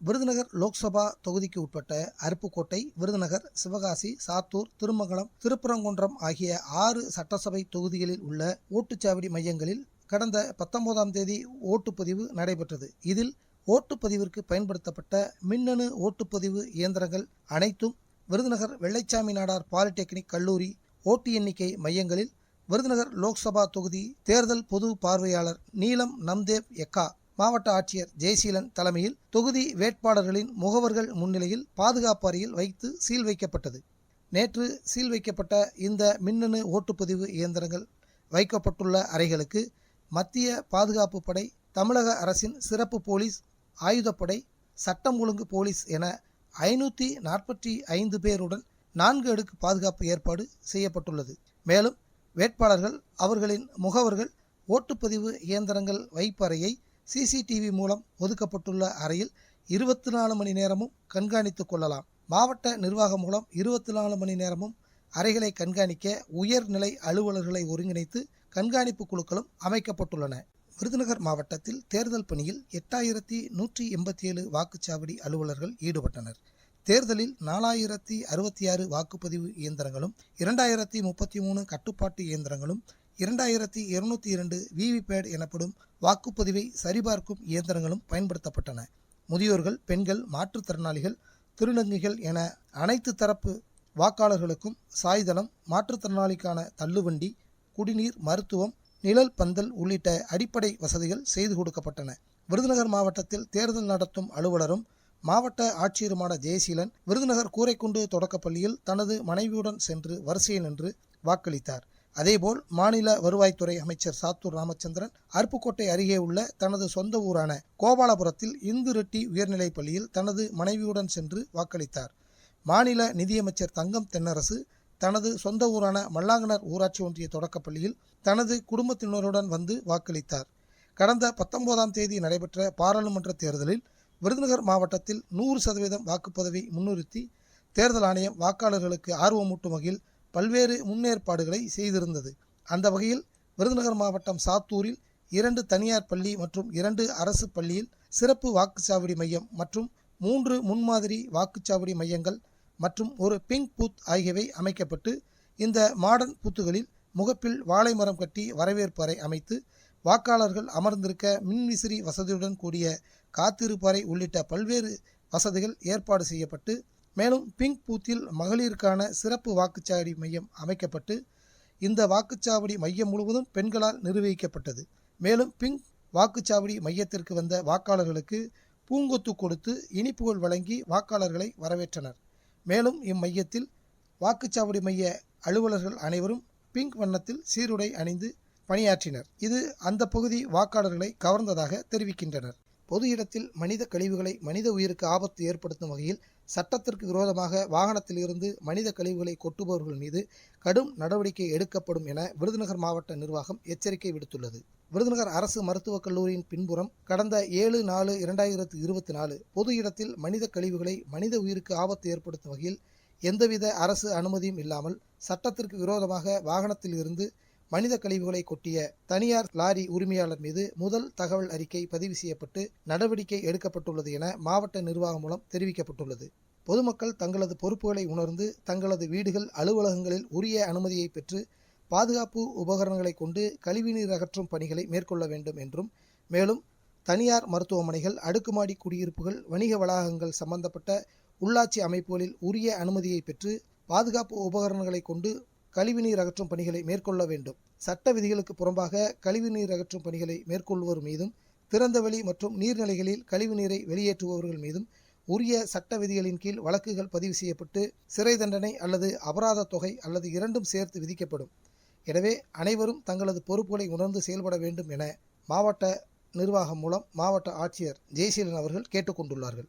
விருதுநகர் லோக்சபா தொகுதிக்கு உட்பட்ட அருப்புக்கோட்டை விருதுநகர் சிவகாசி சாத்தூர் திருமங்கலம் திருப்பரங்குன்றம் ஆகிய ஆறு சட்டசபை தொகுதிகளில் உள்ள ஓட்டுச்சாவடி மையங்களில் கடந்த பத்தொன்பதாம் தேதி ஓட்டுப்பதிவு நடைபெற்றது. இதில் ஓட்டுப்பதிவிற்கு பயன்படுத்தப்பட்ட மின்னணு ஓட்டுப்பதிவு இயந்திரங்கள் அனைத்தும் விருதுநகர் வெள்ளைச்சாமி நாடார் பாலிடெக்னிக் கல்லூரி ஓட்டு எண்ணிக்கை மையங்களில் விருதுநகர் லோக்சபா தொகுதி தேர்தல் பொது பார்வையாளர் நீலம் நம்தேவ் எக்கா மாவட்ட ஆட்சியர் ஜெய்சீலன் தலைமையில் தொகுதி வேட்பாளர்களின் முகவர்கள் முன்னிலையில் பாதுகாப்பு அறையில் வைத்து சீல் வைக்கப்பட்டது. நேற்று சீல் வைக்கப்பட்ட இந்த மின்னணு ஓட்டுப்பதிவு இயந்திரங்கள் வைக்கப்பட்டுள்ள அறைகளுக்கு மத்திய பாதுகாப்பு படை தமிழக அரசின் சிறப்பு போலீஸ் ஆயுதப்படை சட்டம் ஒழுங்கு போலீஸ் என ஐநூற்றி நாற்பத்தி ஐந்து பேருடன் நான்கு அடுக்கு பாதுகாப்பு ஏற்பாடு செய்யப்பட்டுள்ளது. மேலும் வேட்பாளர்கள் அவர்களின் முகவர்கள் ஓட்டுப்பதிவு இயந்திரங்கள் வைப்பறையை சிசிடிவி மூலம் ஒதுக்கப்பட்டுள்ள அறையில் இருபத்தி நாலு மணி நேரமும் கண்காணித்து கொள்ளலாம். மாவட்ட நிர்வாகம் மூலம் இருபத்தி நாலு மணி நேரமும் அறைகளை கண்காணிக்க உயர்நிலை அலுவலர்களை ஒருங்கிணைத்து கண்காணிப்பு குழுக்களும் அமைக்கப்பட்டுள்ளன. விருதுநகர் மாவட்டத்தில் தேர்தல் பணியில் எட்டாயிரத்தி நூற்றி எண்பத்தி ஏழு வாக்குச்சாவடி அலுவலர்கள் ஈடுபட்டனர். தேர்தலில் நாலாயிரத்தி அறுபத்தி ஆறு வாக்குப்பதிவு இயந்திரங்களும் இரண்டாயிரத்தி முப்பத்தி மூணு கட்டுப்பாட்டு இயந்திரங்களும் இரண்டாயிரத்தி இருநூத்தி இரண்டு விவிபேட் எனப்படும் வாக்குப்பதிவை சரிபார்க்கும் இயந்திரங்களும் பயன்படுத்தப்பட்டன. முதியோர்கள் பெண்கள் மாற்றுத்திறனாளிகள் திருநங்கைகள் என அனைத்து தரப்பு வாக்காளர்களுக்கும் சாய்தளம் மாற்றுத்திறனாளிக்கான தள்ளுவண்டி குடிநீர் மருத்துவம் நிழல் பந்தல் உள்ளிட்ட அடிப்படை வசதிகள் செய்து கொடுக்கப்பட்டன. விருதுநகர் மாவட்டத்தில் தேர்தல் நடத்தும் அலுவலரும் மாவட்ட ஆட்சியருமான ஜெயசீலன் விருதுநகர் கூரைக்குண்டு தொடக்கப்பள்ளியில் தனது மனைவியுடன் சென்று வரிசையில் நின்று வாக்களித்தார். அதேபோல் மாநில வருவாய்த்துறை அமைச்சர் சாத்தூர் ராமச்சந்திரன் அருப்புக்கோட்டை அருகே உள்ள தனது சொந்த ஊரான கோபாலபுரத்தில் இந்து ரெட்டி உயர்நிலைப் பள்ளியில் தனது மனைவியுடன் சென்று வாக்களித்தார். மாநில நிதியமைச்சர் தங்கம் தென்னரசு தனது சொந்த ஊரான மல்லாங்கனர் ஊராட்சி ஒன்றிய தொடக்கப்பள்ளியில் தனது குடும்பத்தினருடன் வந்து வாக்களித்தார். கடந்த பத்தொன்பதாம் தேதி நடைபெற்ற பாராளுமன்ற தேர்தலில் விருதுநகர் மாவட்டத்தில் நூறு சதவீதம் வாக்குப்பதவி முன்னிறுத்தி தேர்தல் ஆணையம் வாக்காளர்களுக்கு ஆர்வமூட்டும் வகையில் பல்வேறு முன்னேற்பாடுகளை செய்திருந்தது. அந்த வகையில் விருதுநகர் மாவட்டம் சாத்தூரில் இரண்டு தனியார் பள்ளி மற்றும் இரண்டு அரசு பள்ளியில் சிறப்பு வாக்குச்சாவடி மையம் மற்றும் மூன்று முன்மாதிரி வாக்குச்சாவடி மையங்கள் மற்றும் ஒரு பிங்க் பூத் ஆகியவை அமைக்கப்பட்டு இந்த மாடர்ன் பூத்துகளில் முகப்பில் வாழை மரம் கட்டி வரவேற்பு அறை அமைத்து வாக்காளர்கள் அமர்ந்திருக்க மின்விசிறி வசதியுடன் கூடிய காத்திருப்பறை உள்ளிட்ட பல்வேறு வசதிகள் ஏற்பாடு செய்யப்பட்டு மேலும் பிங்க் பூத்தில் மகளிருக்கான சிறப்பு வாக்குச்சாவடி மையம் அமைக்கப்பட்டு இந்த வாக்குச்சாவடி மையம் முழுவதும் பெண்களால் நிர்வகிக்கப்பட்டது. மேலும் பிங்க் வாக்குச்சாவடி மையத்திற்கு வந்த வாக்காளர்களுக்கு பூங்கொத்து கொடுத்து இனிப்புகள் வழங்கி வாக்காளர்களை வரவேற்றனர். மேலும் இம்மையத்தில் வாக்குச்சாவடி மைய அலுவலர்கள் அனைவரும் பிங்க் வண்ணத்தில் சீருடை அணிந்து பணியாற்றினர். இது அந்த பகுதி வாக்காளர்களை கவர்ந்ததாக தெரிவிக்கின்றனர். பொது இடத்தில் மனித கழிவுகளை மனித உயிருக்கு ஆபத்து ஏற்படுத்தும் வகையில் சட்டத்திற்கு விரோதமாக வாகனத்தில் இருந்து மனித கழிவுகளை கொட்டுபவர்கள் மீது கடும் நடவடிக்கை எடுக்கப்படும் என விருதுநகர் மாவட்ட நிர்வாகம் எச்சரிக்கை விடுத்துள்ளது. விருதுநகர் அரசு மருத்துவக் கல்லூரியின் பின்புறம் கடந்த ஏழு நாலு இரண்டாயிரத்து இருபத்தி நாலு பொது இடத்தில் மனித கழிவுகளை மனித உயிருக்கு ஆபத்து ஏற்படுத்தும் வகையில் எந்தவித அரசு அனுமதியும் இல்லாமல் சட்டத்திற்கு விரோதமாக வாகனத்தில் இருந்து மனித கழிவுகளை கொட்டிய தனியார் லாரி உரிமையாளர் மீது முதல் தகவல் அறிக்கை பதிவு செய்யப்பட்டு நடவடிக்கை எடுக்கப்பட்டுள்ளது என மாவட்ட நிர்வாகம் மூலம் தெரிவிக்கப்பட்டுள்ளது. பொதுமக்கள் தங்களது பொறுப்புகளை உணர்ந்து தங்களது வீடுகள் அலுவலகங்களில் உரிய அனுமதியை பெற்று பாதுகாப்பு உபகரணங்களை கொண்டு கழிவுநீர் அகற்றும் பணிகளை மேற்கொள்ள வேண்டும் என்றும் மேலும் தனியார் மருத்துவமனைகள் அடுக்குமாடி குடியிருப்புகள் வணிக வளாகங்கள் சம்பந்தப்பட்ட உள்ளாட்சி அமைப்புகளில் உரிய அனுமதியை பெற்று பாதுகாப்பு உபகரணங்களை கொண்டு கழிவுநீர் அகற்றும் பணிகளை மேற்கொள்ள வேண்டும். சட்ட விதிகளுக்கு புறம்பாக கழிவுநீர் அகற்றும் பணிகளை மேற்கொள்வோர் மீதும் திறந்தவெளி மற்றும் நீர்நிலைகளில் கழிவுநீரை வெளியேற்றுபவர்கள் மீதும் உரிய சட்ட விதிகளின் கீழ் வழக்குகள் பதிவு செய்யப்பட்டு சிறை தண்டனை அல்லது அபராத தொகை அல்லது இரண்டும் சேர்த்து விதிக்கப்படும். எனவே அனைவரும் தங்களது பொறுப்புகளை உணர்ந்து செயல்பட வேண்டும் என மாவட்ட நிர்வாகம் மூலம் மாவட்ட ஆட்சியர் ஜெய்சீலன் அவர்கள் கேட்டுக்கொண்டுள்ளார்கள்.